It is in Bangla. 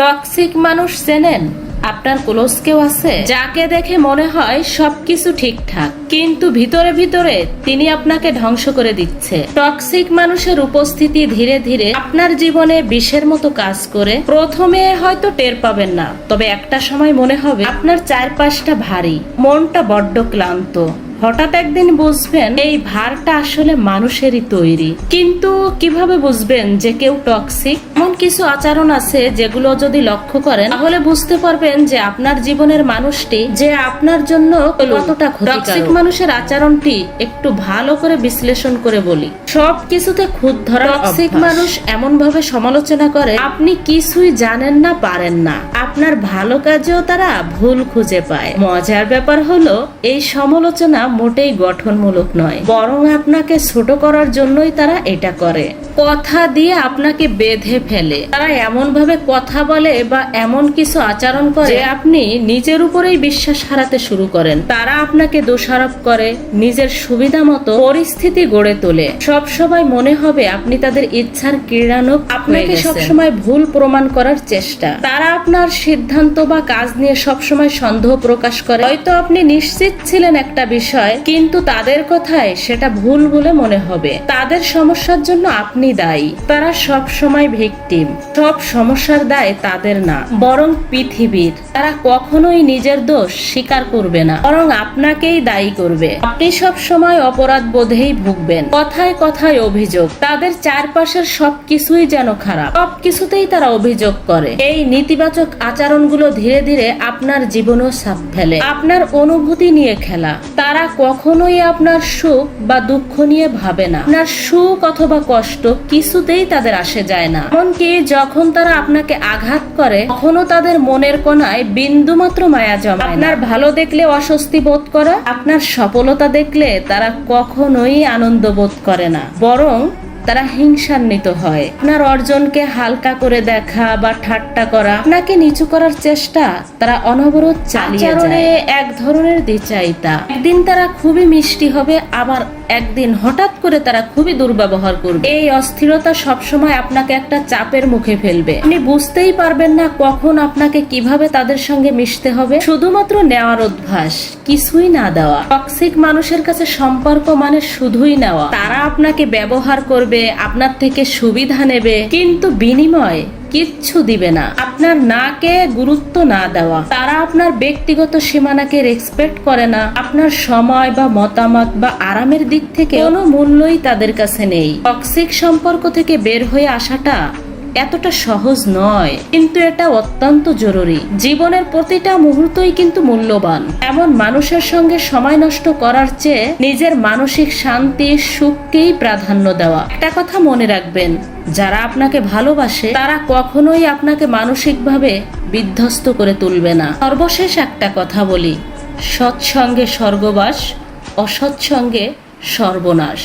টক্সিক মানুষ চেনেন? আপনার ক্লোজ কেউ আছে? যাকে দেখে মনে হয় সবকিছু ঠিকঠাক, কিন্তু ভিতরে ভিতরে তিনি আপনাকে ধ্বংস করে দিচ্ছে। টক্সিক মানুষের উপস্থিতি ধীরে ধীরে আপনার জীবনে বিষের মতো কাজ করে, প্রথমে হয়তো টের পাবেন না। তবে একটা সময় মনে হবে, আপনার চারপাশটা ভারী, মনটা বড্ড ক্লান্ত। হঠাৎ একদিন বুঝবেন, এই ভারটা আসলে মানুষেরই তৈরি। কিন্তু কীভাবে বুঝবেন যে কেউ টক্সিক এমন কিছু আচরণ আছে যেগুলো যদি লক্ষ্য করেন, তাহলে বুঝতে পারবেন যে আপনার জীবনের মানুষটি যে আপনার জন্য কতটা টক্সিক মানুষের আচরণটি একটু ভালো করে বিশ্লেষণ করে বলি। সব কিছুতে খুদ ধরা টক্সিক মানুষ এমন ভাবে সমালোচনা করে আপনি কিছুই জানেন না পারেন না। আপনার ভালো কাজেও তারা ভুল খুঁজে পায়। মজার ব্যাপার হলো এই সমালোচনা মোটেই গঠনমূলক নয়। বরং আপনাকে ছোট করার জন্যই তারা এটা করে। কথা দিয়ে আপনাকে বেঁধে ফেলে। তারা এমন ভাবে কথা বলে বা এমন কিছু আচরণ করে আপনি নিজের উপরেই বিশ্বাস হারাতে শুরু করেন। তারা আপনাকে দোষারোপ করে নিজের সুবিধা মতো পরিস্থিতি গড়ে তোলে। সব সময় মনে হবে আপনি তাদের ইচ্ছার ক্রীড়ানক আপনাকে সবসময় ভুল প্রমাণ করার চেষ্টা। তারা আপনার সিদ্ধান্ত বা কাজ নিয়ে সবসময় সন্দেহ প্রকাশ করে। হয়তো আপনি নিশ্চিত ছিলেন একটা বিষয় কিন্তু তাদের কথায় সেটা ভুল বলে মনে হবে। তাদের সমস্যার জন্য আপনি দায়ী। তারা সব সময় ভিকটিম। সব সমস্যার দায় তাদের না বরং পৃথিবীর। তারা কখনোই নিজের দোষ স্বীকার করবে না বরং আপনাকেই দায়ী করবে। আপনি সব সময় অপরাধ বোধেই ভুগবেন। কথায় কথায় অভিযোগ। তাদের চারপাশের সবকিছুই যেন খারাপ। সবকিছুতেই তারা অভিযোগ করে। এই নেতিবাচক আচরণগুলো ধীরে ধীরে আপনার জীবনও ছাপ ফেলে। আপনার অনুভূতি নিয়ে খেলা। তারা কখনোই আপনার সুখ বা দুঃখ নিয়ে ভাবে না। আপনার সুখ অথবা কষ্ট কিছুতেই তাদের আসে যায় না। এমনকি যখন তারা আপনাকে আঘাত করে তখনও তাদের মনের কোনায় বিন্দু মাত্র মায়া জমায় আপনার ভালো দেখলে অস্বস্তি বোধ করা আপনার সফলতা দেখলে তারা কখনোই আনন্দ বোধ করে না। বরং তারা হিংসান্বিত হয়। আপনার অর্জনকে হালকা করে দেখা বা ঠাট্টা করা আপনাকে নিচু করার চেষ্টা তারা অনবরত চালিয়ে যায়। এক ধরনের দ্বিচারিতা একদিন তারা খুবই মিষ্টি হবে আবার একদিন হঠাৎ করে তারা খুবই দুর্ব্যবহার করবে। এই অস্থিরতা সবসময় আপনাকে একটা চাপের মুখে ফেলবে। আপনি বুঝতেই পারবেন না কখন আপনাকে কীভাবে তাদের সঙ্গে মিশতে হবে। শুধুমাত্র নেওয়ার অভ্যাস, কিছুই না দেওয়া। টক্সিক মানুষের কাছে সম্পর্ক মানে শুধুই নেওয়া। তারা আপনাকে ব্যবহার করবে, আপনার থেকে সুবিধা নেবে, কিন্তু বিনিময় কিচ্ছু দিবে না। আপনার নাকে গুরুত্ব না দেওয়া। তারা আপনার ব্যক্তিগত সীমানাকে রেসপেক্ট করে না। আপনার সময় বা মতামত বা আরামের দিক থেকে কোনো মূল্যই তাদের কাছে নেই। টক্সিক সম্পর্ক থেকে বের হয়ে আসাটা এতটা সহজ নয়, কিন্তু এটা অত্যন্ত জরুরি। জীবনের প্রতিটা মুহূর্তই কিন্তু মূল্যবান। এমন মানুষের সঙ্গে সময় নষ্ট করার চেয়ে নিজের মানসিক শান্তি, সুখকেই প্রাধান্য দেওয়া। একটা কথা মনে রাখবেন, যারা আপনাকে ভালোবাসে, তারা কখনোই আপনাকে মানসিকভাবে বিধ্বস্ত করে তুলবে না। সর্বশেষ একটা কথা বলি, সৎসঙ্গে স্বর্গবাস, অসৎসঙ্গে সর্বনাশ।